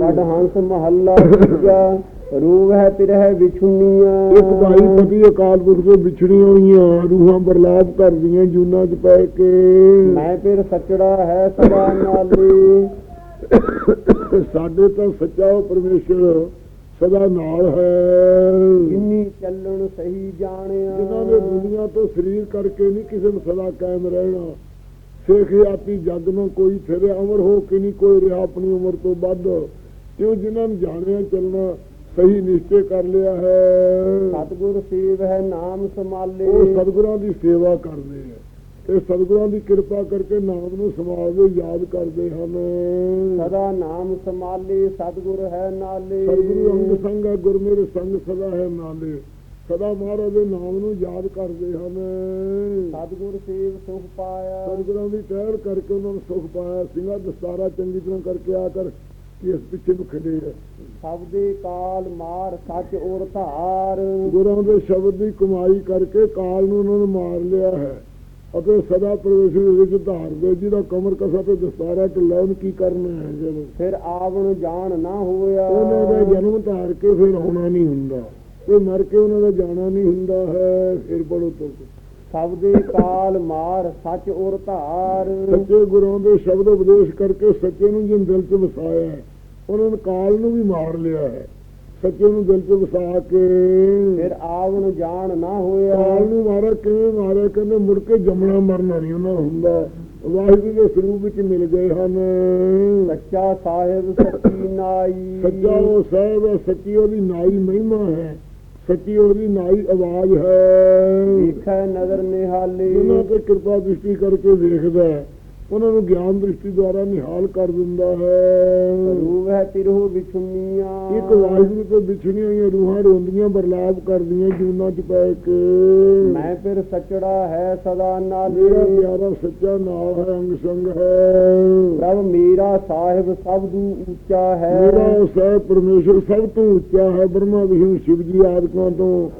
ਛੱਡ ਹੰਸ ਮਹੱਲਾ ਦੂਜਾ ਰੂਹ ਹੈ ਤਿਰਹਿ ਵਿਛੁੰਨੀਆਂ। ਇੱਕ ਭਾਈ ਪਤੀ ਅਕਾਲ ਪੁਰਖ ਤੋਂ ਵਿਛੜੀਆਂ ਹੋਈਆਂ ਰੂਹਾਂ ਬਰਲਾਪ ਕਰਦੀਆਂ ਜੂਨਾਂ 'ਚ ਪੈ ਕੇ। ਮੈਂ ਫਿਰ ਸਚੜਾ ਹੈ ਸਦਾ ਨਾਲੇ। ਸਾਡੇ ਤਾਂ ਸੱਚਾ ਉਹ ਪਰਮੇਸ਼ਰ ਸਦਾ ਨਾਲ ਹੈ। ਜਿਨੀ ਚੱਲਣ ਸਹੀ ਜਾਣਿਆ। ਜਿਨ੍ਹਾਂ ਨੇ ਦੁਨੀਆ ਤੋਂ ਸਰੀਰ ਕਰਕੇ ਨਹੀਂ ਕਿਸੇ ਨੂੰ ਸਦਾ ਕਾਇਮ ਰਹਿਣਾ। ਸੇਖਿਆਤੀ ਜਗ ਨੂੰ ਕੋਈ ਫਿਰੇ ਅਮਰ ਹੋ ਕੇ ਨਹੀਂ ਕੋਈ ਰਿਹਾ ਆਪਣੀ ਉਮਰ ਤੋਂ ਵੱਧ। ਕਿਉਂ ਜਿਨ੍ਹਾਂ ਨੂੰ ਜਾਣਿਆ ਚੱਲਣਾ ਸਹੀ ਨਿਸ਼ਚੈ ਕਰ ਲਿਆ ਹੈ। ਸਤਿਗੁਰ ਸੇਵ ਹੈ ਨਾਮ ਸਮਾਲੇ ਉਹ ਸਤਿਗੁਰਾਂ ਦੀ ਸੇਵਾ ਕਰਦੇ ਆ ਤੇ ਸਤਿਗੁਰਾਂ ਦੀ ਕਿਰਪਾ ਕਰਕੇ ਨਾਮ ਨੂੰ ਸਮਾਲਦੇ ਯਾਦ ਕਰਦੇ ਹਨ। ਸਦਾ ਨਾਮ ਸਮਾਲੇ ਸਤਿਗੁਰ ਹੈ ਨਾਲੇ। ਸਤਿਗੁਰੂ ਅੰਗ ਸੰਗ ਹੈ ਗੁਰ ਮੇਰੇ ਸੰਗ ਸਦਾ ਹੈ ਨਾਲੇ। ਸਦਾ ਮਹਾਰਾਜ ਦੇ ਨਾਮ ਨੂੰ ਯਾਦ ਕਰਦੇ ਹਨ। ਸਤਿਗੁਰ ਸੇਵ ਸੁਖ ਪਾਇਆ। ਸਤਿਗੁਰਾਂ ਦੀ ਟਹਿਲ ਕਰਕੇ ਉਹਨਾਂ ਨੂੰ ਸੁਖ ਪਾਇਆ। ਸਿੰਘਾ ਦਸਤਾਰਾ ਚੰਗੀ ਤਰ੍ਹਾਂ ਕਰਕੇ ਆ ਕਰ। ਇਸ ਪਿੱਛੇ ਨੂੰ ਖੜੇ ਹੈ ਸਭ ਦੇ ਕਾਲ ਮਾਰ ਸੱਚ ਔਰ ਧਾਰ। ਗੁਰਾਂ ਦੇ ਸ਼ਬਦ ਦੀ ਕਮਾਈ ਕਰਕੇ ਕਾਲ ਨੂੰ ਉਹਨਾਂ ਨੇ ਮਾਰ ਲਿਆ ਹੈ। ਅਤੇ ਸਦਾ ਪ੍ਰਵੇਸ਼ ਵਿੱਚ ਧਾਰਦੇ ਜਿਹਦਾ ਕਮਰ ਕਸਾ ਤੇ ਦਸਤਾਰਾ ਢਿੱਲਾ ਉਹਨੂੰ ਕੀ ਕਰਨਾ ਹੈ ਜਦੋਂ? ਫਿਰ ਆਵਣ ਜਾਣ ਨਾ ਹੋਇਆ। ਉਹਨਾਂ ਦਾ ਜਨਮ ਧਾਰ ਕੇ ਫਿਰ ਆਉਣਾ ਨਹੀਂ ਹੁੰਦਾ। ਤੇ ਮਰ ਕੇ ਉਹਨਾਂ ਦਾ ਜਾਣਾ ਨਹੀਂ ਹੁੰਦਾ ਹੈ। ਫਿਰ ਬੜੋ ਤੋਂ। ਸਭ ਦੇ ਕਾਲ ਮਾਰ ਸੱਚ ਔਰ ਧਾਰ। ਸੱਚੇ ਗੁਰਾਂ ਦੇ ਸ਼ਬਦ ਉਪਦੇਸ਼ ਕਰਕੇ ਸੱਚੇ ਨੂੰ ਜਿਨ ਦਿਲ 'ਚ ਵਸਾਇਆ ਹੈ। ਉਹਨਾਂ ਨੇ ਕਾਲ ਨੂੰ ਵੀ ਮਾਰ ਲਿਆ ਹੈ। ਸੱਚੇ ਨੂੰ ਦਿਲ 'ਚ ਵਸਾ ਕੇ। ਫਿਰ ਆਵਣ ਜਾਣ ਨਾ ਹੋਇਆ। ਕਾਲ ਨੂੰ ਮਾਰਾ ਕਿਵੇਂ ਮਾਰਿਆ? ਕਹਿੰਦੇ ਮੁੜ ਕੇ ਜੰਮਣਾ ਮਰਨਾ ਨਹੀਂ ਉਹਨਾਂ ਨੂੰ ਹੁੰਦਾ। ਵਾਹਿਗੁਰੂ ਦੇ ਸਰੂਪ ਵਿੱਚ ਮਿਲ ਗਏ ਹਨ। ਸੱਚਾ ਸਾਹਿਬ ਸੱਚੀ ਨਾਈ। ਸੱਚਾ ਉਹ ਸਾਹਿਬ ਸੱਚੀ ਉਹਦੀ ਨਾਈ ਮਹਿਮਾ ਹੈ। ਸੱਚੀ ਉਹਦੀ ਨਾਈ ਆਵਾਜ਼ ਹੈ। ਵੇਖੈ ਨਜ਼ਰ ਨਿਹਾਲੇ। ਉਹਨਾਂ ਤੇ ਕਿਰਪਾ ਦ੍ਰਿਸ਼ਟੀ ਕਰਕੇ ਵੇਖਦਾ ਹੈ। ਉਹਨਾਂ ਨੂੰ ਗਿਆਨ ਦ੍ਰਿਸ਼ਟੀ ਦੁਆਰਾ ਨਿਹਾਲ ਕਰ ਦਿੰਦਾ ਹੈ। ਰੂਹ ਹੈ ਤਿਰਹੁ ਵਿਛੁੰਨੀਆਂ। ਇੱਕ ਵਾਹਿਗੁਰੂ ਤੋਂ ਵਿਛੜੀਆਂ ਹੋਈਆਂ ਰੂਹਾਂ ਰੋਂਦੀਆਂ ਬਰਲਾਪ ਕਰਦੀਆਂ ਜੂਨਾਂ 'ਚ ਪੈ ਕੇ। ਮੈਂ ਫਿਰ ਸਚੜਾ ਹੈ ਸਦਾ ਮੇਰਾ ਨਾਲੇ ਪਿਆਰਾ ਸੱਚਾ ਨਾਮ ਹੈ ਅੰਗ ਸੰਗ ਹੈ। ਪ੍ਰਭ ਮੇਰਾ ਸਾਹਿਬ ਸਭ ਤੋਂ ਉੱਚਾ ਹੈ। ਮੇਰਾ ਹੈ ਪਰਮੇਸ਼ਰ ਸਭ ਤੋਂ ਉੱਚਾ ਹੈ। ਬ੍ਰਹਮਾ ਵਿਸ਼ਨੂੰ ਸ਼ਿਵ ਜੀ ਆਦਿਕਾਂ ਤੋਂ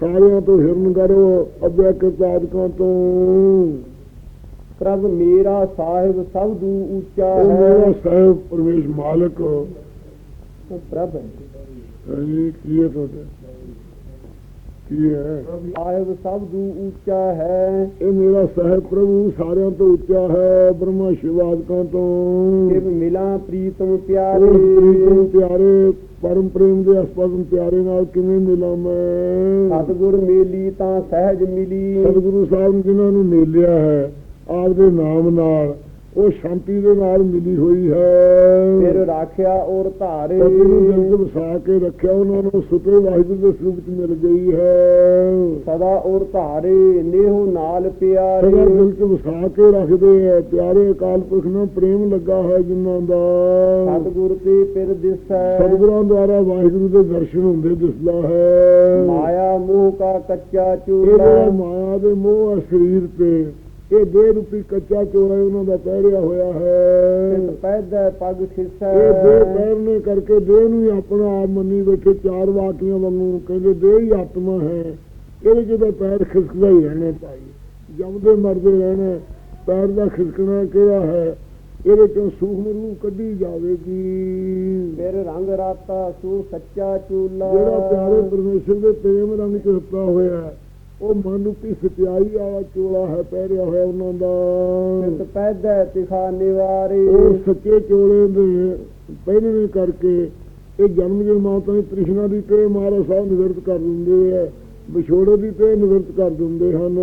ਸਾਰਿਆਂ ਤੋਂ ਹਿਰਨ ਕਰੋ ਅਭਿਆਕ੍ਰਿਤ ਆਦਿਕਾਂ ਤੋਂ। ਪ੍ਰਭ ਮੇਰਾ ਸਾਹਿਬ ਸਭ ਤੋਂ ਉੱਚਾ ਉਹ ਮੇਰਾ ਹੈ ਸਾਹਿਬ ਪਰਮੇਸ਼ ਮਾਲਕ। ਪ੍ਰਭ ਹਾਂਜੀ ਕੀ ਹੈ ਤੁਹਾਡਾ? ਕੀ ਹੈ? ਸਾਹਿਬ ਸਭ ਤੋਂ ਉੱਚਾ ਹੈ। ਇਹ ਮੇਰਾ ਸਾਹਿਬ ਪ੍ਰਭੂ ਸਾਰਿਆਂ ਤੋਂ ਉੱਚਾ ਹੈ ਬ੍ਰਹਮਾ ਸ਼ਿਵ ਆਦਿਕਾਂ ਤੋਂ। ਕਿਵ ਮਿਲਾਂ ਪ੍ਰੀਤਮ ਪਿਆਰੇ। ਪ੍ਰੀਤਮ ਪਿਆਰੇ ਪਰਮ ਪ੍ਰੇਮ ਦੇ ਅਸਪਾਦਨ ਪਿਆਰੇ ਨਾਲ ਕਿਵੇਂ ਮਿਲਾਂ ਮੈਂ? ਸਤਿਗੁਰ ਮੇਲੀ ਤਾਂ ਸਹਿਜ ਮਿਲੀ। ਸਤਿਗੁਰੂ ਸਾਹਿਬ ਜਿਨ੍ਹਾਂ ਨੂੰ ਮੇਲਿਆ ਹੈ ਆਪਦੇ ਨਾਮ ਨਾਲ ਉਹ ਸ਼ਾਂਤੀ ਦੇ ਨਾਲ ਮਿਲੀ ਹੋਈ ਹੈ। ਫਿਰ ਰਾਖਿਆ ਔਰ ਧਾਰੇ। ਨੂੰ ਦਿਲ ਵਸਾ ਕੇ ਰੱਖਿਆ ਉਹਨਾਂ ਨੂੰ ਸੁਤੇ ਵਾਹਿਗੁਰੂ ਦੇ ਸਰੂਪ 'ਚ ਮਿਲ ਗਈ ਹੈ। ਸਦਾ ਔਰ ਧਾਰੇ ਨੇਹੋ ਨਾਲ ਸਦਾ ਪਿਆਰੇ। ਦਿਲ 'ਚ ਵਸਾ ਕੇ ਰੱਖਦੇ ਆ। ਪਿਆਰੇ ਅਕਾਲ ਪੁਰਖ ਨੂੰ ਪ੍ਰੇਮ ਲੱਗਾ ਹੈ ਜਿਨ੍ਹਾਂ ਦਾ। ਸਤਿਗੁਰ ਤੇ ਫਿਰ ਦਿਸੈ। ਸਤਿਗੁਰਾਂ ਦੁਆਰਾ ਵਾਹਿਗੁਰੂ ਦੇ ਦਰਸ਼ਨ ਹੁੰਦੇ ਦਿਸਦਾ ਹੈ। ਮਾਇਆ ਮੋਹ ਕਾ ਕੱਚਾ ਚੂਲਾ ਮਾਇਆ ਦੇ ਮੋਹ ਸਰੀਰ ਤੇ। ਇਹ ਦੇਹ ਰੂਪੀ ਕੱਚਾ ਚੋਰਾ ਉਹਨਾਂ ਦਾ ਪਹਿਰਿਆ ਹੋਇਆ ਹੈ। ਪੈਦੈ ਪਗ ਖਿਸੈ ਇਹ ਦੇਹ ਪਹਿਰਨੇ ਕਰਕੇ ਦੇਹ ਨੂੰ ਹੀ ਆਪਣਾ ਆਪ ਮੰਨੀ ਬੈਠੇ ਚਾਰ ਵਾਕੀਆਂ ਵਾਂਗੂ ਕਹਿੰਦੇ ਦੇਹ ਹੀ ਆਤਮਾ ਹੈ। ਇਹਦੇ ਜਿਹਦਾ ਪੈਰ ਖਿਸਕਦਾ ਹੀ ਰਹਿਣਾ ਭਾਈ। ਜੰਮਦੇ ਮਰਦੇ ਰਹਿਣਾ ਪੈਰ ਦਾ ਖਿਸਕਣਾ ਕਿਹੜਾ ਹੈ? ਇਹਦੇ ਚੋਂ ਸੂਖਮ ਰੂਹ ਕੱਢੀ ਜਾਵੇਗੀ। ਫਿਰ ਰੰਗ ਰਾਤਾ ਸੂ ਸੱਚਾ ਚੂਲਾ। ਜਿਹੜਾ ਪਿਆਰੇ ਪਰਮੇਸ਼ਰ ਦੇ ਪ੍ਰੇਮ ਰੰਗ ਚ ਹੱਤਾ ਹੋਇਆ ਹੈ, ਉਹ ਮਨ ਰੂਪੀ ਸਚਾਈ ਵਾਲਾ ਚੋਲਾ ਹੈ ਪਹਿਰਿਆ ਹੋਇਆ ਉਹਨਾਂ ਦਾ। ਪੈਦੈ ਤਿਖਾ ਨਿਵਾਰੇ। ਉਹ ਸੱਚੇ ਚੋਲੇ ਦੇ ਪਹਿਨਣੇ ਕਰਕੇ ਇਹ ਜਨਮ ਜਨਮਾਂਤਾਂ ਦੀ ਤ੍ਰਿਸ਼ਨਾ ਦੀ ਤੇ ਮਹਾਰਾਜ ਸਾਹਿਬ ਨਿਵਰਤ ਕਰ ਦਿੰਦੇ ਆ। ਵਿਛੋੜੇ ਦੀ ਤੇ ਨਿਵਰਤ ਕਰ ਦਿੰਦੇ ਹਨ।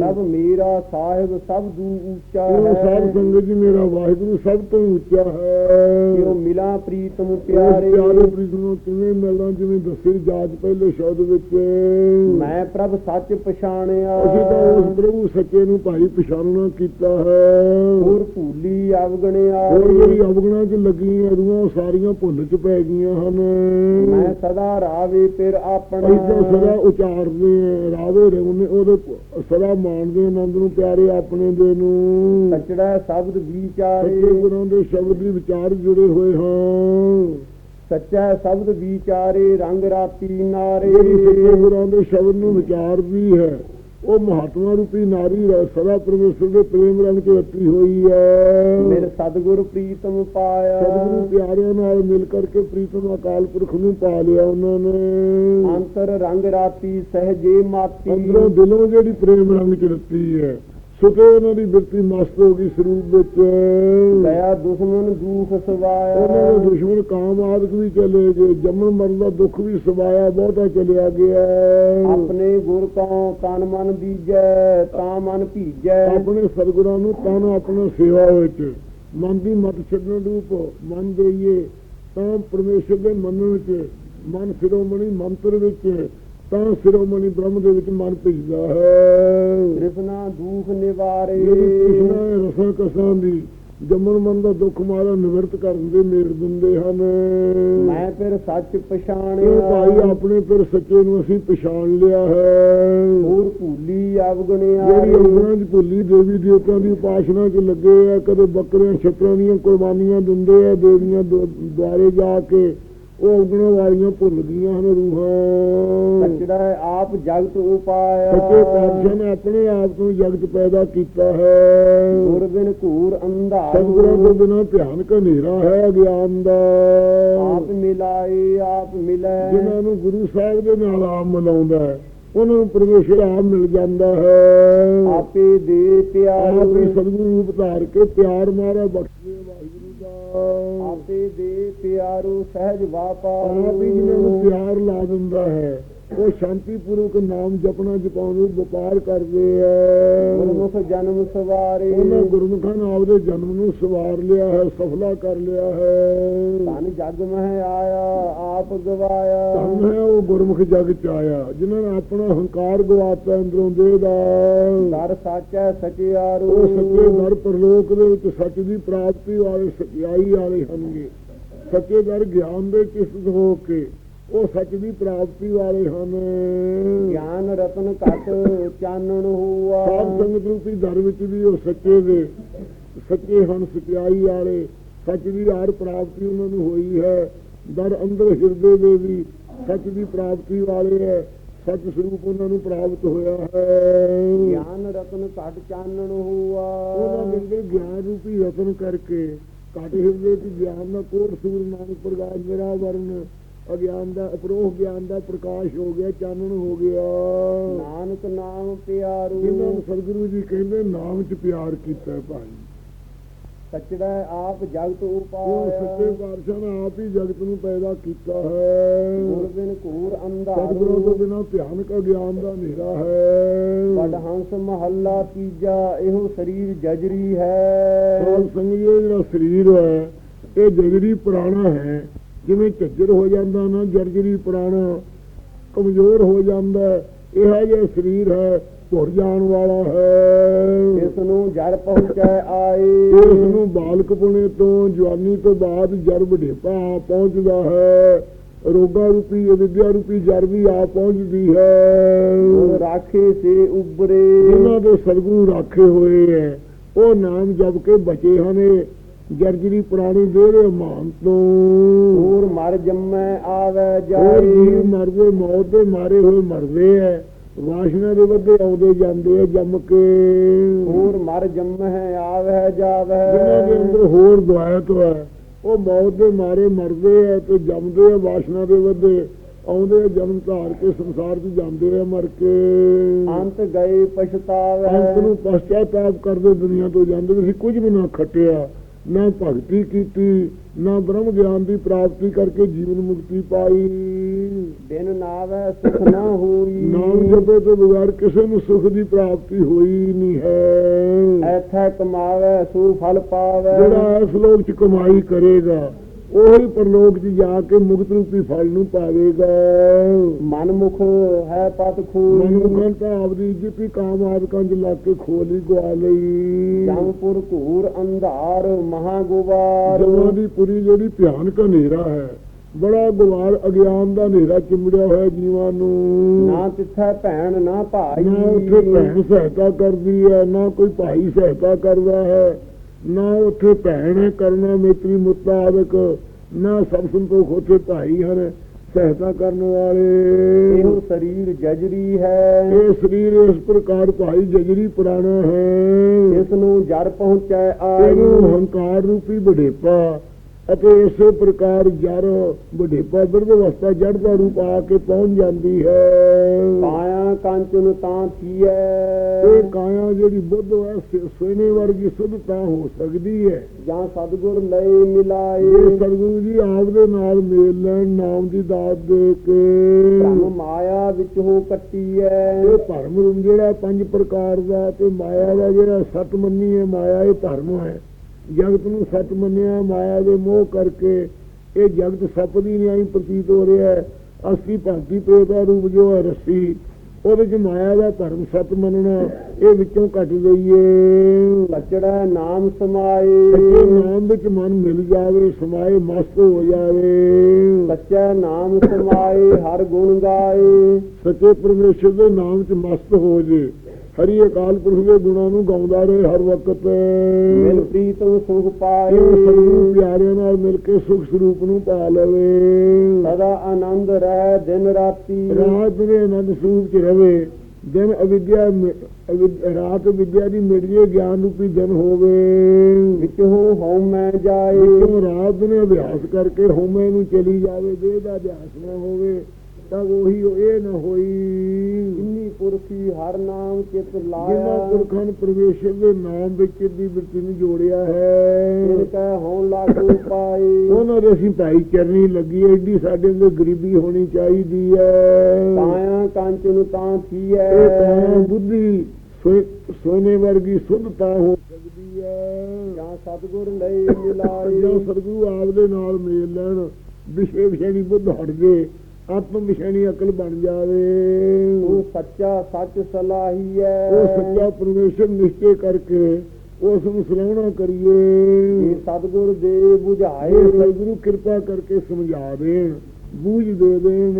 ਪ੍ਰਭ ਮੇਰਾ ਸਾਹਿਬ ਸਭ ਤੋਂ ਉੱਚਾ ਉਹ ਸਾਧ ਹੈ ਸੰਗਤ ਜੀ ਮੇਰਾ ਵਾਹਿਗੁਰੂ ਸਭ ਤੋਂ ਉੱਚਾ ਹੈ। ਕਿਉ ਮਿਲਾਂ ਪ੍ਰੀਤਮ ਪਿਆਰੇ ਪਿਆਰੇ। ਪਿਆਰੇ ਪ੍ਰੀਤ ਨੂੰ ਕਿਵੇਂ ਮਿਲਣਾ ਜਿਵੇਂ ਦੱਸੇ ਜਾਜ ਪਹਿਲੇ ਸ਼ਬਦ ਵਿੱਚ। ਮੈਂ ਪ੍ਰਭ ਸੱਚ ਪਛਾਣਿਆ। ਅਸੀਂ ਤਾਂ ਉਸ ਪ੍ਰਭੂ ਸੱਚੇ ਨੂੰ ਭਾਈ ਪਛਾਣਨਾ ਕੀਤਾ ਹੈ। ਹੋਰ ਭੂਲੀ ਅਵਗਣਿਆ। ਹੋਰ ਜਿਹੜੀ ਅਵਗਣਾ ਚ ਲੱਗੀਆਂ ਰੂਹਾਂ ਉਹ ਸਾਰੀਆਂ ਭੁੱਲ ਚ ਪੈ ਗਈਆਂ ਹਨ। ਮੈਂ ਸਦਾ ਰਾਵੇ ਫਿਰ ਆਪਣਾ। ਸਦਾ ਉਚਾਰਦੇ ਰਾਵੇ ਰਹੁਨੇ ਉਹਦੇ ਪ- ਸਦਾ ਮਾਣਦੇ ਆਨੰਦ ਨੂੰ ਪਿਆਰੇ ਆਪਣੇ ਦੇ ਨੂੰ। ਸਚੜਾ ਸ਼ਬਦ ਵਿਚਾਰੇ। ਸੱਚੇ ਗੁਰਾਂ ਦੇ ਸ਼ਬਦ ਦੇ ਵਿਚਾਰ ਜੁੜੇ ਹੋਏ ਹਾਂ। ਸੱਚਾ ਸ਼ਬਦ ਵਿਚਾਰੇ ਰੰਗ ਰਾਤੀ ਨਾਰੇ। ਗੁਰਾਂ ਦੇ ਸ਼ਬਦ ਨੂੰ ਵਿਚਾਰ ਵੀ ਹੈ। ਉਹ ਮਹਾਤਮਾ ਰੂਪੀ ਨਾਰੀ ਸਦਾ ਪਰਮੇਸ਼ਰ ਦੇ ਪ੍ਰੇਮ ਰੰਗ ਚ ਰੱਤੀ ਹੋਈ ਹੈ। ਮਿਲ ਸਤਗੁਰ ਪ੍ਰੀਤਮ ਪਾਇਆ। ਸਤਿਗੁਰੂ ਪਿਆਰਿਆਂ ਨਾਲ ਮਿਲ ਕਰਕੇ ਪ੍ਰੀਤਮ ਅਕਾਲ ਪੁਰਖ ਨੂੰ ਪਾ ਲਿਆ ਉਹਨਾਂ ਨੇ। ਅੰਤਰ ਰੰਗ ਰਾਤੀ ਸਹਜੇ ਮਾਤੀ। ਅੰਦਰੋਂ ਦਿਲੋਂ ਜਿਹੜੀ ਪ੍ਰੇਮ ਰੰਗ ਚ ਰੱਤੀ ਹੈ। ਸੁਤੇ ਉਹਨਾਂ ਦੀ ਬਿਰਤੀ ਮਸਤ ਹੋ ਗਈ ਸਰੂਪ ਵਿੱਚ। ਦਇਆ ਦੁਸ਼ਮਨ ਦੁਖ ਸਵਾਇਆ। ਉਹਨਾਂ ਦੇ ਦੁਸ਼ਮਣ ਕਾਮ ਆਦਿਕ ਵੀ ਚਲੇ ਗਏ ਜੰਮਣ ਮਰਨ ਦਾ ਦੁੱਖ ਵੀ ਸਵਾਇਆ ਬਹੁਤਾ ਚਲਿਆ ਗਿਆ। ਆਪਣੇ ਗੁਰ ਕਉ ਤਨ ਮਨ ਬੀਜੈ ਤਾਂ ਮਨ ਭੀਜੈ। ਆਪਣੇ ਸਤਿਗੁਰਾਂ ਨੂੰ ਤਨ ਆਪਣਾ ਸੇਵਾ ਵਿੱਚ। ਮਨ ਦੀ ਮਤ ਛੱਡਣ ਰੂਪ ਮਨ ਦੇਈਏ ਤਾਂ ਪਰਮੇਸ਼ਰ ਦੇ ਮੰਨਣ ਵਿੱਚ ਮਨ ਸਿਰੋਮਣੀ ਮੰਤਰ ਵਿੱਚ ਤਾਂ ਸਿਰੋਮਣੀ ਬ੍ਰਹਮ ਦੇ ਵਿੱਚ ਮਨ ਭਿਜਦਾ ਹੈ। ਕ੍ਰਿਸ਼ਨਾ ਦੁਖ ਨਿਵਾਰੇ। ਕ੍ਰਿਸ਼ਨਾ ਰਸਾਂ ਕਸਾਂ ਦੀ ਜੰਮਣ ਮਨ ਦਾ ਦੁੱਖ ਮਾਰਾ ਨਿਵਰਤ ਕਰਨ ਦੇ ਮੇਰ ਦਿੰਦੇ ਹਨ। ਮੈਂ ਫਿਰ ਸੱਚ ਪਛਾਣਿਆ। ਭਾਈ ਆਪਣੇ ਫਿਰ ਸੱਚੇ ਨੂੰ ਅਸੀਂ ਪਛਾਣ ਲਿਆ ਹੈ। ਹੋਰ ਭੂਲੀ ਅਵਗਣਿਆ। ਜਿਹੜੀ ਅੰਗਰਾਂ ਦੀ ਭੁੱਲੀ ਦੇਵੀ ਦੇਵਤਿਆਂ ਦੀ ਉਪਾਸਨਾ 'ਚ ਲੱਗੇ ਆ ਕਦੇ ਬੱਕਰੀਆਂ ਛੱਤਰਾਂ ਦੀਆਂ ਕੁਰਬਾਨੀਆਂ ਦਿੰਦੇ ਆ ਦੇਵੀਆਂ ਦੁਆਰੇ ਜਾ ਕੇ ਉਹ ਔਗਣਾਂ ਵਾਲੀਆਂ ਭੁੱਲ ਗਈਆਂ ਹਨ ਰੂਹਾਂ। ਸੱਚੜਾ ਹੈ, ਆਪ ਜਗਤ ਉਪਾਇਆ। ਸੱਚੇ ਪਾਤਸ਼ਾਹ ਨੇ ਆਪਣੇ ਆਪ ਤੋਂ ਜਗਤ ਪੈਦਾ ਕੀਤਾ ਹੈ। ਗੁਰ ਬਿਨ ਘੂਰ ਅੰਧਾਰ। ਸਤਿਗੁਰਾਂ ਤੋਂ ਬਿਨਾਂ ਭਿਆਨਕ ਹਨੇਰਾ ਹੈ ਗਿਆਨ ਦਾ। ਆਪ ਮਿਲਾਏ ਆਪ ਮਿਲੈ। ਜਿਨ੍ਹਾਂ ਨੂੰ ਗੁਰੂ ਸਾਹਿਬ ਦੇ ਨਾਲ ਆਪ ਮਿਲਾਉਂਦਾ ਹੈ ਉਹਨਾਂ ਨੂੰ ਪਰਮੇਸ਼ਰ ਆਪ ਮਿਲ ਜਾਂਦਾ ਹੈ। ਆਪੇ ਦੇ ਪਿਆਰ। ਆਪ ਸਤਿਗੁਰੂ ਰੂਪ ਧਾਰ ਕੇ ਪਿਆਰ ਮਾਰਾ ਬਖਸ਼ੇ ਵਾਹਿਗੁਰੂ। ਆਪੇ ਦੇ ਪਿਆਰੂ ਸਹਿਜ ਵਾਪਾਰ ਆਪ ਹੀ ਨੂੰ ਪਿਆਰ ਲਾ ਦਿੰਦਾ ਹੈ। ਉਹ ਸ਼ਾਂਤੀ ਪੂਰਵਕ ਨਾਮ ਜਪਣਾ ਜਪਾਉਣ ਨੂੰ ਵਪਾਰ ਕਰਦੇ ਆ। ਗੁਰਮੁਖ ਜਨਮ ਸਵਾਰੇ। ਉਹਨਾਂ ਗੁਰਮੁਖਾਂ ਨੇ ਆਪਦੇ ਜਨਮ ਨੂੰ ਸਵਾਰ ਲਿਆ ਹੈ ਸਫਲਾ ਕਰ ਲਿਆ ਹੈ। ਧਨ ਜਗ ਮਹਿ ਆਇਆ ਆਪ ਗਵਾਇਆ। ਧੰਨ ਹੈ ਉਹ ਗੁਰਮੁਖ ਜਗ ਚ ਆਇਆ ਜਿਨ੍ਹਾਂ ਨੇ ਆਪਣਾ ਹੰਕਾਰ ਗਵਾਤਾ ਅੰਦਰੋਂ ਦੇ ਦਾ। ਦਰ ਸਾਚੈ ਸਚਿਆਰੂ। ਉਹ ਸੱਚੇ ਦਰ ਪਰਲੋਕ ਦੇ ਵਿੱਚ ਸੱਚ ਦੀ ਪ੍ਰਾਪਤੀ ਵਾਲੇ ਸਚਾਈ ਵਾਲੇ ਹਨਗੇ ਸੱਚੇ ਦਰ ਗਿਆਨ ਦੇ ਕਿਸਤ ਹੋ ਕੇ। ਉਹ ਸੱਚ ਦੀ ਪ੍ਰਾਪਤੀ ਵਾਲੇ ਹਨ। ਗਿਆਨ ਰਤਨ ਘਟ ਚਾਨਣ ਹੋਆ। ਸਾਧ ਸੰਗਤ ਰੂਪੀ ਦਰ ਵਿੱਚ ਵੀ ਉਹ ਸੱਚੇ ਦੇ ਸੱਚੇ ਹਨ ਸਚਾਈ ਵਾਲੇ। ਸੱਚ ਦੀ ਆਰ ਪ੍ਰਾਪਤੀ ਉਹਨਾਂ ਨੂੰ ਹੋਈ ਹੈ। ਦਰ ਅੰਦਰ ਹਿਰਦੇ ਦੇ ਵੀ ਸੱਚ ਦੀ ਪ੍ਰਾਪਤੀ ਵਾਲੇ ਹੈ। ਸੱਚ ਸਰੂਪ ਉਹਨਾਂ ਨੂੰ ਪ੍ਰਾਪਤ ਹੋਇਆ ਹੈ। ਗਿਆਨ ਰਤਨ ਘਟ ਚਾਨਣ ਹੋਆ। ਉਹਨਾਂ ਦੇ ਅੰਦਰ ਗਿਆਨ ਰੂਪੀ ਯਤਨ ਕਰਕੇ ਘਟ ਹਿਰਦੇ ਦੀ ਗਿਆਨ ਦਾ ਕੋਟ ਸੂਰ ਨਾਨਕ ਪ੍ਰਗਾਸ ਮੇਰਾ ਵਰਨ ਅਗਿਆਨ ਦਾ ਅਪਰੋਹ ਗਿਆਨ ਦਾ ਪ੍ਰਕਾਸ਼ ਹੋ ਗਿਆ ਚਾਨਣ ਹੋ ਗਿਆ। ਨਾਨਕ ਨਾਮ ਪਿਆਰੂ। ਨੂੰ ਸਤਿਗੁਰੂ ਜੀ ਕਹਿੰਦੇ ਨਾਮ ਚ ਪਿਆਰ ਕੀਤਾ ਭਾਈ। ਸਚੜਾ ਆਪ ਜਗਤ ਉਪਾਇਆ। ਸੱਚੇ ਪਾਤਸ਼ਾਹ ਨੇ ਆਪ ਹੀ ਜਗਤ ਨੂੰ ਪੈਦਾ ਕੀਤਾ ਹੈ। ਗੁਰ ਬਿਨ ਘੂਰ ਸਤਿਗੁਰਾਂ ਤੋਂ ਅੰਧਾਰੂ ਬਿਨਾਂ ਭਿਆਨਕ ਅਗਿਆਨ ਦਾ ਹਨੇਰਾ ਹੈ। ਵਡ ਹੰਸ ਮਹੱਲਾ ਤੀਜਾ ਇਹੋ ਸਰੀਰ ਜਜਰੀ ਹੈ। ਜੀ, ਇਹ ਜਿਹੜਾ ਸਰੀਰ ਹੈ ਇਹ ਜਗਰੀ ਪੁਰਾਣਾ ਹੈ। ਜਿਵੇਂ ਝੱਜਰ ਹੋ ਜਾਂਦਾ ਨਾ ਜਰਜਰੀ ਪੁਰਾਣਾ ਕਮਜ਼ੋਰ ਹੋ ਜਾਂਦਾ ਹੈ। ਇਹ ਜਿਹਾ ਸਰੀਰ ਹੈ ਭੁਰ ਜਾਣ ਵਾਲਾ ਹੈ। ਇਸ ਨੂੰ ਜੜ ਪਹੁੰਚੈ ਆਏ। ਇਸ ਨੂੰ ਬਾਲਕ ਪੁਣੇ ਤੋਂ ਜਵਾਨੀ ਤੋਂ ਬਾਅਦ ਜੜ ਵਡੇਪਾ ਪਹੁੰਚਦਾ ਹੈ। ਰੋਗਾ ਰੂਪੀ ਵਿਦਿਆ ਰੂਪੀ ਜੜ ਵੀ ਆ ਪਹੁੰਚਦੀ ਹੈ। ਰਾਖੇ ਸੇ ਉਬਰੇ ਜਿਨ੍ਹਾਂ ਦੇ ਸਤਿਗੁਰੂ ਰਾਖੇ ਹੋਏ ਹੈ ਉਹ ਨਾਮ ਜਪ ਕੇ ਬਚੇ ਹਨ। ਜਰਜਰੀ ਪੁਰਾਣੀ ਦੇ ਮਾਨ ਤੋਂ। ਹੋਰ ਮਰ ਜੰਮੈ ਆਵੈ ਜਾਏ। ਜੀਵ ਮਰਦੇ ਮੌਤ ਦੇ ਮਾਰੇ ਹੋਏ ਮਰਦੇ ਐ। ਵਾਸ਼ਨਾ ਦੇ ਵੱਧੇ ਆਉਂਦੇ ਜਾਂਦੇ ਐ ਜੰਮ ਕੇ। ਹੋਰ ਮਰ ਜੰਮੈ ਆਵੈ ਜਾਵੈ। ਜਿਨ੍ਹਾਂ ਦੇ ਅੰਦਰ ਹੋਰ ਦੁਆਇਤ ਹੈ ਉਹ ਮੌਤ ਦੇ ਮਾਰੇ ਮਰਦੇ ਐ ਤੇ ਜੰਮਦੇ ਐ ਵਾਸ਼ਨਾ ਦੇ ਵੱਧੇ ਆਉਂਦੇ ਐ ਜਨਮ ਧਾਰ ਕੇ ਸੰਸਾਰ 'ਚ ਜਾਂਦੇ ਐ ਮਰ ਕੇ। ਅੰਤ ਗਏ ਪਛਤਾਵੈ। ਅੰਤ ਨੂੰ ਪਛਤਾਤਾਪ ਕਰਦੇ ਦੁਨੀਆ ਤੋਂ ਜਾਂਦੇ। ਅਸੀਂ ਕੁਝ ਵੀ ਨਾ ਖੱਟਿਆ। ਨਾ ਭਗਤੀ ਕੀਤੀ ਨਾ ਬ੍ਰਹਮ ਗਿਆਨ ਦੀ ਪ੍ਰਾਪਤੀ ਕਰਕੇ ਜੀਵਨ ਮੁਕਤੀ ਪਾਈ। ਦਿਨ ਨਾਵੈ ਸੁਖ ਨਾ ਹੋਈ। ਨਾਮ ਜਪੇ ਤੋਂ ਬਗੈਰ ਕਿਸੇ ਨੂੰ ਸੁਖ ਦੀ ਪ੍ਰਾਪਤੀ ਹੋਈ ਨਹੀਂ ਹੈ। ਐਥੈ ਕਮਾਵੈ ਸੂ ਫਲ ਪਾਵੈ। ਜਿਹੜਾ ਇਸ ਲੋਕ ਚ ਕਮਾਈ ਕਰੇਗਾ ਉਹੀ ਪਰਲੋਕ ਚ ਜਾ ਕੇ ਮੁਕਤ ਰੂਪੀ ਫਲ ਨੂੰ ਪਾਵੇਗਾ। ਮਨਮੁਖ ਹੈ ਪਤ ਖੂਨ। ਮਨੁੱਖਾਂ ਤਾਂ ਆਪਦੀ ਇੱਜ਼ਤ ਹੀ ਕਾਮ ਆਦਿਕਾਂ ਚ ਲੱਗ ਕੇ ਖੋਲੀ ਗਵਾ ਲਈ ਜੰਪੁਰ ਘੂਰ ਅੰਧਾਰ ਮਹਾ ਗੁਬਾਰ ਜਮਾਂ ਦੀ ਪੁਰੀ ਜਿਹੜੀ ਭਿਆਨਕ ਹਨੇਰਾ ਹੈ ਬੜਾ ਗੁਵਾਰ ਅਗਿਆਨ ਦਾ ਹਨੇਰਾ ਚਿੰਬੜਿਆ ਹੋਇਆ ਜੀਵਾਂ ਨੂੰ। ਨਾ ਤਿੱਥੈ ਭੈਣ ਨਾ ਭਾਈ। ਨਾ ਉੱਥੇ ਭੈਣ ਸਹਾਇਤਾ ਕਰਦੀ ਹੈ ਨਾ ਕੋਈ ਭਾਈ ਸਹਾਇਤਾ ਕਰਦਾ ਹੈ। ਨਾ ਉੱਥੇ ਭੈਣ ਕਰਨਾ ਮੇਤਰੀ ਮੁਤਾਬਕ ਨਾ ਸਭ ਸੰਤੋਖ ਉੱਥੇ ਭਾਈ ਹਨ ਸਹਾਇਤਾ ਕਰਨ ਵਾਲੇ। ਇਹੋ ਸਰੀਰ ਜਜਰੀ ਹੈ। ਇਹ ਸਰੀਰ ਇਸ ਪ੍ਰਕਾਰ ਭਾਈ ਜਜਰੀ ਪੁਰਾਣਾ ਹੈ। ਇਸ ਨੂੰ ਜਰ ਪਹੁੰਚੈ ਇਹਨੂੰ ਆਈ ਹੰਕਾਰ ਰੂਪੀ ਬਢੇਪਾ ਅਤੇ ਇਸੇ ਪ੍ਰਕਾਰ ਜੜ ਬਢੇਪਾ ਬਿਰਧ ਅਵਸਥਾ ਜੜ ਦਾ ਰੂਪ ਆ ਕੇ ਪਹੁੰਚ ਜਾਂਦੀ ਹੈ। ਪਾਇਆ ਕੰਚਨ ਤਾਂ ਇਹ ਥੀਐ ਕਾਇਆ ਜਿਹੜੀ ਬੁੱਧ ਹੈ ਸ- ਸੋਨੇ ਵਰਗੀ ਸੁਧ ਤਾਂ ਹੋ ਸਕਦੀ ਹੈ। ਜਾਂ ਸਤਗੁਰ ਲਈ ਇਹ ਮਿਲਾਏ ਸਤਿਗੁਰੂ ਜੀ ਆਪ ਦੇ ਨਾਲ ਮੇਲ ਲੈਣ ਨਾਮ ਦੀ ਦਾਤ ਦੇ ਕੇ। ਭ੍ਰਮ ਮਾਇਆ ਵਿੱਚ ਹੋ ਕੱਟੀਐ। ਇਹ ਭਰਮ ਜਿਹੜਾ ਪੰਜ ਪ੍ਰਕਾਰ ਦਾ ਤੇ ਮਾਇਆ ਦਾ ਜਿਹੜਾ ਸਤ ਮੰਨੀ ਹੈ ਮਾਇਆ ਇਹ ਭਰਮ ਹੈ। ਜਗਤ ਨੂੰ ਸਤ ਮੰਨਿਆ ਮਾਇਆ ਦੇ ਮੋਹ ਕਰਕੇ ਇਹ ਜਗਤ ਸੱਪ ਦੀ ਨਿਆਈ ਪ੍ਰਤੀਤ ਹੋ ਰਿਹਾ ਹੈ। ਅਸਲੀ ਭਾਂਤੀ ਪ੍ਰੇਤਾ ਰੂਪ ਜੋ ਹੈ ਰੱਸੀ ਉਹਦੇ ਚ ਮਾਇਆ ਦਾ ਧਰਮ ਸਤ ਮੰਨਣਾ ਇਹ ਵਿੱਚੋਂ ਕੱਟ ਗਈਏ ਕਚੜਾ ਨਾਮ ਸੱਚੇ ਸਮਾਏ ਨਾਮ ਵਿੱਚ ਮਨ ਮਿਲ ਜਾਵੇ ਸਮਾਏ ਮਸਤ ਹੋ ਜਾਵੇ। ਸੱਚਾ ਨਾਮ ਸਮਾਏ ਹਰ ਗੁਣ ਗਾਏ। ਸੱਚੇ ਪਰਮੇਸ਼ਰ ਦੇ ਨਾਮ 'ਚ ਮਸਤ ਹੋ ਜੇ। ਹਰੀ ਅਕਾਲ ਪੁਰਖ ਦੇ ਗੁਣਾਂ ਨੂੰ ਗਾਉਂਦਾ ਰਹੇ ਹਰ ਵਕਤ। ਮਿਲ ਪ੍ਰੀਤਮ ਸੁਖ ਪਾਏ। ਸਤਿਗੁਰੂ ਪਿਆਰਿਆਂ ਨਾਲ ਮਿਲ ਕੇ ਸੁਖ ਸਰੂਪ ਨੂੰ ਪਾ ਲਵੇ। ਸਦਾ ਆਨੰਦ ਰਹਿ ਦਿਨ ਰਾਤੀ। ਰਾਤ ਦੇ ਆਨੰਦ ਸਰੂਪ 'ਚ ਰਵੇ। ਦਿਨ ਅਵਿਦਿਆ ਰਾਤ ਵਿਦਿਆ ਦੀ ਮਿਟਜੇ ਗਿਆਨ ਰੂਪੀ ਦਿਨ ਹੋਵੇ। ਵਿੱਚੋਂ ਹਉਮੈ ਜਾਏ। ਵਿੱਚੋਂ ਰਾਤ ਨੇ ਅਭਿਆਸ ਕਰਕੇ ਹੋਮੇ ਨੂੰ ਚਲੀ ਜਾਵੇ ਦੇਹ ਦਾ ਅਭਿਆਸ ਨਾ ਹੋਵੇ। ਤਾਂ ਉਹੀ ਇਹ ਨਾ ਹੋਈ। ਕਿੰਨੀ ਪੁਰਖੀ ਹਰ ਨਾਮ ਚਿਤ ਜਿਨ੍ਹਾਂ ਲਾਇਆ ਪੁਰਖਾਂ ਨੇ ਪਰਮੇਸ਼ਰ ਦੇ ਨਾਮ ਵਿੱਚ ਦੀ ਬਿਰਤੀ ਨੂੰ ਜੋੜਿਆ ਹੈ। ਕਹਿ ਹਉ ਲਾਗੂ ਪਾਏ। ਉਹਨਾਂ ਦੇ ਅਸੀਂ ਭਾਈ ਚਰਨੀ ਲੱਗੀ ਹੈ, ਐਡੀ ਸਾਡੇ ਅੰਦਰ ਗਰੀਬੀ ਹੋਣੀ ਚਾਹੀਦੀ ਹੈ। ਕਾਇਆ ਕੰਚਨ ਤਾਂ ਇਹ ਥੀਐ ਤਾਂ ਬੁੱਧੀ ਸੋਨੇ ਵਰਗੀ ਸੁੱਧਤਾ ਹੋ ਸਕਦੀ ਹੈ। ਜਾਂ ਸਤਗੁਰ ਲਈ ਜੋ ਮਿਲਾਏ। ਸਤਿਗੁਰੂ ਆਪ ਦੇ ਨਾਲ ਮੇਲ ਲੈਣ। ਵਿਸ਼ੇ ਵਿਸ਼ੇਣੀ ਬੁੱਧ ਹਟ ਜੇ ਆਤਮ ਵਿਸ਼ੇਣੀ ਅਕਲ ਬਣ ਜਾਵੇ। ਉਹ ਸੱਚਾ ਸੱਚ ਸਲਾਹੀਐ। ਉਹ ਸੱਚਾ ਪਰਮੇਸ਼ਰ ਨਿਸ਼ਚੈ ਕਰਕੇ ਉਸ ਨੂੰ ਸਲਾਹਣਾ ਕਰੀਏ। ਇਹ ਸਤਗੁਰ ਦੇ ਇਹ 부ਝਾਏ ਸਤਿਗੁਰੂ ਕਿਰਪਾ ਕਰਕੇ ਸਮਝਾ ਦੇਣ ਬੂਝ ਦੇ ਦੇਣ।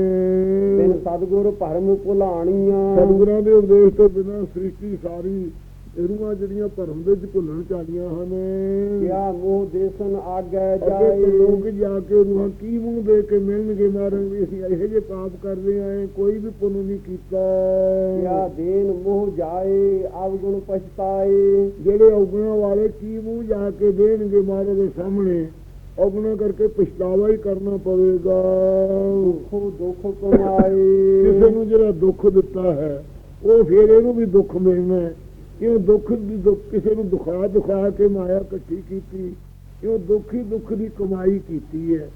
ਬਿਨ ਸਤਗੁਰ ਭਰਮ ਭੁਲਾਣੀਆਂ। ਸਤਿਗੁਰਾਂ ਦੇ ਉਪਦੇਸ਼ ਤੋਂ ਬਿਨਾਂ ਸ੍ਰਿਸ਼ਟੀ ਸਾਰੀ ਰੂਹਾਂ ਜਿਹੜੀਆਂ ਭਰਮ ਦੇ ਵਿੱਚ ਭੁੱਲਣ ਚਾਲੀਆਂ ਹਨ। ਕਿਆ ਮੋਹ ਦੇਸਨ ਆਗੈ ਜਾਏ। ਲੋਕ ਜਾ ਕੇ ਰੂਹਾਂ ਕੀ ਮੂੰਹ ਦੇ ਕੇ ਮਿਲਣਗੇ ਮਾਰਨ ਵੀ ਅਸੀਂ ਇਹੋ ਜਿਹੇ ਪਾਪ ਕਰਦੇ ਆਏ ਕੋਈ ਵੀ ਪੁੰਨ ਨਹੀਂ ਕੀਤਾ। ਕਿਆ ਦੇਨ ਮੋਹ ਜਾਏ ਅਵਗੁਣ ਪਛਤਾਏ। ਜਿਹੜੇ ਔਗਣਾਂ ਵਾਲੇ ਕੀ ਮੂੰਹ ਜਾ ਕੇ ਦੇਣਗੇ ਮਹਾਰਾਜ ਦੇ ਸਾਹਮਣੇ ਔਗਣਾ ਕਰਕੇ ਪਛਤਾਵਾ ਹੀ ਕਰਨਾ ਪਵੇਗਾ। ਦੁਖੋ ਦੁਖ ਕਮਾਏ। ਕਿਸੇ ਨੂੰ ਜਿਹੜਾ ਦੁੱਖ ਦਿੱਤਾ ਹੈ ਉਹ ਫਿਰ ਇਹਨੂੰ ਵੀ ਦੁੱਖ ਮਿਲਣਾ ਹੈ। ਕਿਉਂ ਦੁੱਖ ਦੀ ਦੁੱਖ ਕਿਸੇ ਨੂੰ ਦੁਖਾ ਦੁਖਾ ਕੇ ਮਾਇਆ ਇਕੱਠੀ ਕੀਤੀ ਕਿਉਂ ਦੁੱਖ ਦੁੱਖ ਦੀ ਕਮਾਈ ਕੀਤੀ ਹੈ।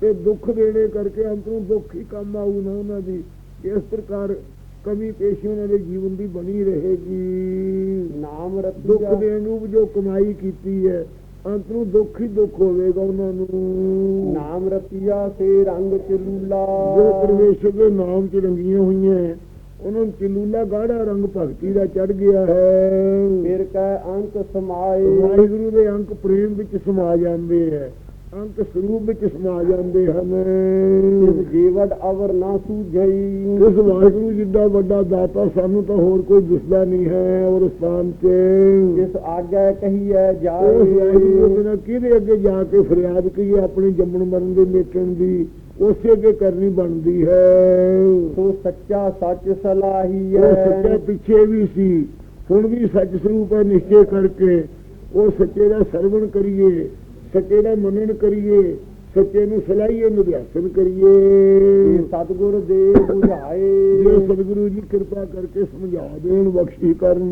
ਤੇ ਦੁੱਖ ਦੇਣੇ ਕਰਕੇ ਅੰਤ ਨੂੰ ਦੁੱਖ ਹੀ ਕੰਮ ਆਊ ਨਾ ਉਹਨਾਂ ਦੀ। ਇਸ ਪ੍ਰਕਾਰ ਕਮੀ ਪੇਸ਼ੀ ਉਹਨਾਂ ਦੇ ਜੀਵਨ ਦੀ ਬਣੀ ਰਹੇਗੀ। ਨਾਮ ਦੁੱਖ ਰਤੀਆ ਦੇਣ ਨੂੰ ਜੋ ਕਮਾਈ ਕੀਤੀ ਹੈ ਅੰਤ ਨੂੰ ਦੁੱਖ ਹੀ ਦੁੱਖ ਹੋਵੇਗਾ ਉਹਨਾਂ ਨੂੰ। ਨਾਮ ਰਤੀਆ ਸੇ ਰੰਗ ਚਲੂਲਾ ਜੋ ਪਰਮੇਸ਼ਰ ਦੇ ਨਾਮ ਚ ਰੰਗੀਆਂ ਹੋਈਆਂ ਹੈ, ਉਹਨਾਂ ਨੂੰ ਚਲੂਲਾ ਗਾੜਾ ਰੰਗ ਭਗਤੀ ਦਾ ਚੜ ਗਿਆ ਹੈ। ਫਿਰ ਕੈ ਅੰਕ ਸਮਾਏ। ਵਾਹਿਗੁਰੂ ਦੇ ਅੰਕ ਪ੍ਰੇਮ ਵਿੱਚ ਸਮਾ ਜਾਂਦੇ ਹੈ। ਅੰਕ ਸਰੂਪ ਵਿੱਚ ਸਮਾ ਜਾਂਦੇ ਹਨ। ਇਸ ਜੀਵਨ ਅਵਰ ਨਾ ਸੂਝਈ ਇਸ ਵਾਹਿਗੁਰੂ ਜਿੱਡਾ ਵੱਡਾ ਦਾਤਾ ਸਾਨੂੰ ਤਾਂ ਹੋਰ ਕੋਈ ਦਿਸਦਾ ਨਹੀਂ ਹੈ ਔਰ ਸਥਾਨ ਤੇ। ਜਿਸ ਆਗੈ ਕਹੀਐ ਉਸ ਵਾਹਿਗੁਰੂ ਜਾਏ ਬਿਨਾਂ ਕਿਹਦੇ ਅੱਗੇ ਜਾ ਕੇ ਫਰਿਆਦ ਕਰੀਏ ਆਪਣੀ ਜੰਮਣ ਮਰਨ ਦੇ ਮੇਟਣ ਦੀ? ਉਸੇ ਅੱਗੇ ਕਰਨੀ ਬਣਦੀ ਹੈ। ਸੋ ਸੱਚਾ ਸੱਚ ਉਹ ਸਲਾਹੀਐ ਸੱਚਾ ਪਿੱਛੇ ਵੀ ਸੀ ਹੁਣ ਵੀ ਸੱਚ ਸਰੂਪ ਹੈ ਨਿਸ਼ਚੈ ਕਰਕੇ। ਉਹ ਸੱਚੇ ਦਾ ਸਰਵਣ ਕਰੀਏ ਸੱਚੇ ਦਾ ਮੰਨਣ ਕਰੀਏ ਸੱਚੇ ਨੂੰ ਸਲਾਹੀਏ ਨਿਧਿਆਸਨ ਕਰੀਏ। ਸਤਗੁਰ ਦੇ ਜੇ 부ਝਾਏ ਸਤਿਗੁਰੂ ਜੀ ਕਿਰਪਾ ਕਰਕੇ ਸਮਝਾ ਦੇਣ ਬਖਸ਼ੀ ਕਰਨ।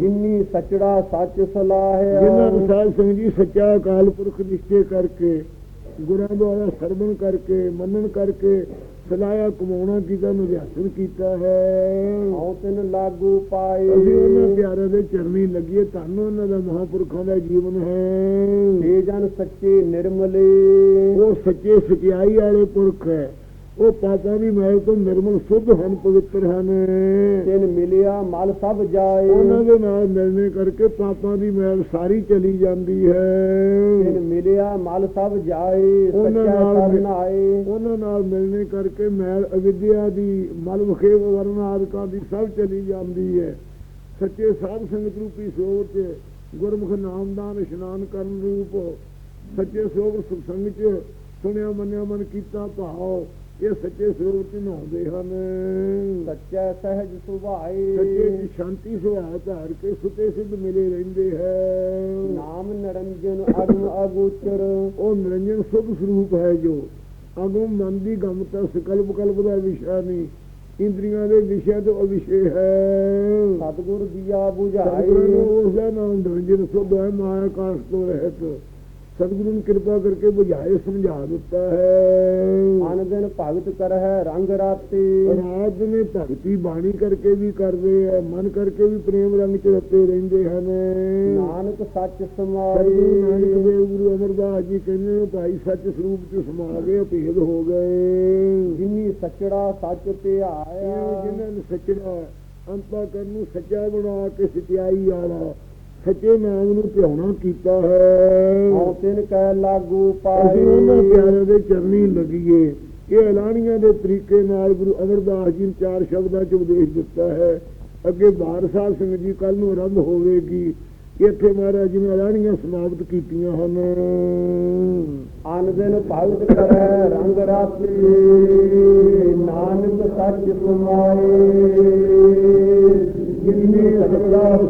ਜਿਨੀ ਸਚੜਾ ਸੱਚ ਸਲਾਹਿਆ ਜਿਨ੍ਹਾਂ ਅਨੁਸਾਰ ਸਿੰਘ ਜੀ ਸੱਚਾ ਅਕਾਲ ਪੁਰਖ ਨਿਸ਼ਚੈ ਕਰਕੇ ਗੁਰਾਂ ਦੁਆਰਾ ਸਰਵਣ ਕਰਕੇ ਮੰਨਣ ਕਰਕੇ ਸਲਾਇਆ ਕਮਾਉਣਾ ਕੀਤਾ ਨਿਧਿਆਸਨ ਕੀਤਾ ਹੈ। ਹਉ ਤਿਨ ਲਾਗੂ ਪਾਏ। ਅਸੀਂ ਉਹਨਾਂ ਪਿਆਰਿਆਂ ਦੇ ਚਰਨੀ ਲੱਗੀਏ ਧੰਨ ਉਹਨਾਂ ਦਾ ਮਹਾਂਪੁਰਖਾਂ ਦਾ ਜੀਵਨ ਹੈ। ਇਹ ਜਨ ਸੱਚੇ ਨਿਰਮਲੇ। ਉਹ ਸੱਚੇ ਸਚਾਈ ਵਾਲੇ ਪੁਰਖ ਹੈ। ਉਹ ਪਾਪਾਂ ਦੀ ਮੈਲ ਤੋਂ ਨਿਰਮਲ ਸੁੱਧ ਹਨ ਪਵਿੱਤਰ ਹਨ ਤਿਨ ਮਿਲਿਆ ਮਲ ਸਭ ਜਾਏ। ਉਹਨਾਂ ਦੇ ਨਾਲ ਮਿਲਣੇ ਕਰਕੇ ਪਾਪਾਂ ਦੀ ਮੈਲ ਸਾਰੀ ਚਲੀ ਜਾਂਦੀ ਤਿਨ ਹੈ ਮਿਲਿਆ ਮਲ ਸਭ ਜਾਏ ਸੱਚਾ ਕਰਨ ਆਏ। ਉਹਨਾਂ ਨਾਲ ਮਿਲਣੇ ਕਰਕੇ ਮੈਲ ਅਵਿਦਿਆ ਦੀ ਮਲ ਵਖੇਵ ਵਰਨ ਆਦਿਕਾਂ ਦੀ ਸਭ ਚਲੀ ਜਾਂਦੀ ਹੈ। ਸੱਚੇ ਸਾਧ ਸੰਗਤ ਰੂਪੀ ਸਰੋਵਰ ਚ ਗੁਰਮੁਖ ਨਾਮਦਾਨ ਇਸ਼ਨਾਨ ਕਰਨ ਰੂਪ ਸੱਚੇ ਸਰੋਵਰ ਸੁਸੰਗ ਚ ਸੁਣਿਆ ਮੰਨਿਆ ਮਨ ਕੀਤਾ ਭਾਵ ਇਹ ਸੱਚੇ ਸਰੂਪ ਚ ਨਹਾਉਂਦੇ ਹਨ। ਸੱਚਾ ਸਹਿਜ ਸੁਭਾਏ। ਸੱਚੇ ਦੀ ਸ਼ਾਂਤੀ ਸੁਭਾਅ ਧਾਰ ਕੇ ਸੁਤੇ ਸਿੱਧ ਮਿਲੇ ਰਹਿੰਦੇ ਹੈ। ਨਾਮ ਨਰੰਜਨ ਅਗਮ ਅਗੋਚਰ। ਉਹ ਨਿਰੰਜਨ ਸੁਭ ਸਰੂਪ ਹੈ ਜੋ। ਅਗਮ ਮਨ ਦੀ ਗਮਤਾ ਸਕਲਪ ਕਲਪ ਦਾ ਵਿਸ਼ਾ ਨਹੀਂ। ਇੰਦਰੀਆਂ ਦੇ ਵਿਸ਼ੇ ਤੋਂ ਅਵਿਸ਼ੇ ਹੈ। ਸਤਿਗੁਰ ਦੀਆ ਸਤਿਗੁਰੂ ਨੂੰ ਉਸ ਦਾ ਨਾਮ ਨਿਰੰਜਨ ਸੁਭ ਹੈ ਮਾਇਆ ਕਾਸ਼ ਤੋਂ ਰਹਿਤ। ਸਤਿਗੁਰੂ ਨੇ ਕਿਰਪਾ ਕਰਕੇ ਬੁਝਾਏ ਸਮਝਾ ਦਿੱਤਾ ਹੈ। ਅਨ ਦਿਨ ਭਗਤ ਕਰਹਿ ਰੰਗ ਰਾਤੇ। ਰਾਤ ਨੇ ਭਗਤੀ ਬਾਣੀ ਕਰਕੇ ਵੀ ਕਰਦੇ ਆ ਮਨ ਕਰਕੇ ਵੀ ਪ੍ਰੇਮ ਰੰਗ ਚ ਰੱਤੇ ਰਹਿੰਦੇ ਹਨ। ਨਾਨਕ ਸੱਚ ਸਤਿਗੁਰੂ ਨਾਨਕ ਦੇਵ ਗੁਰੂ ਅਮਰਦਾਸ ਜੀ ਕਹਿੰਦੇ ਨੇ ਭਾਈ ਸੱਚ ਸਰੂਪ ਚ ਸਮਾ ਗਏ ਭੇਦ ਹੋ ਗਏ। ਜਿਨੀ ਸਚੜਾ ਸੱਚ ਇਹ ਧਿਆਇਆ ਜਿਨ੍ਹਾਂ ਨੇ ਸੱਚੜਾ ਅੰਤਾ ਕਰਨ ਨੂੰ ਸੱਚਾ ਬਣਾ ਕੇ ਸਚਾਈ ਵਾਲਾ ਸੱਚੇ ਨਾਮ ਨੂੰ ਧਿਆਉਣਾ ਕੀਤਾ ਹੈ। ਹਉ ਤਿਨ ਕੈ ਲਾਗੂ ਅਸੀਂ ਉਹਨਾਂ ਪਾਏ ਪਿਆਰਿਆਂ ਦੇ ਚਰਨੀ ਲੱਗੀਏ। ਇਹ ਐਲਾਨੀਆਂ ਦੇ ਤਰੀਕੇ ਨਾਲ ਗੁਰੂ ਅਮਰਦਾਸ ਜੀ ਨੇ ਚਾਰ ਸ਼ਬਦਾਂ ਚ ਉਪਦੇਸ਼ ਦਿੱਤਾ ਹੈ। ਅੱਗੇ ਬਾਰ ਸਾਹਿਬ ਸਿੰਘ ਜੀ ਕੱਲ ਨੂੰ ਆਰੰਭ ਹੋਵੇਗੀ। ਇੱਥੇ ਮਹਾਰਾਜ ਜੀ ਨੇ ਐਲਾਨੀਆਂ ਸਮਾਪਤ ਕੀਤੀਆਂ ਹਨ। ਅਨ ਦਿਨ ਭਗਤ ਕਰੈ ਰੰਗ ਰਾਤੇ ਨਾਨਕ ਸੱਚ ਸਮਾਏ। हटार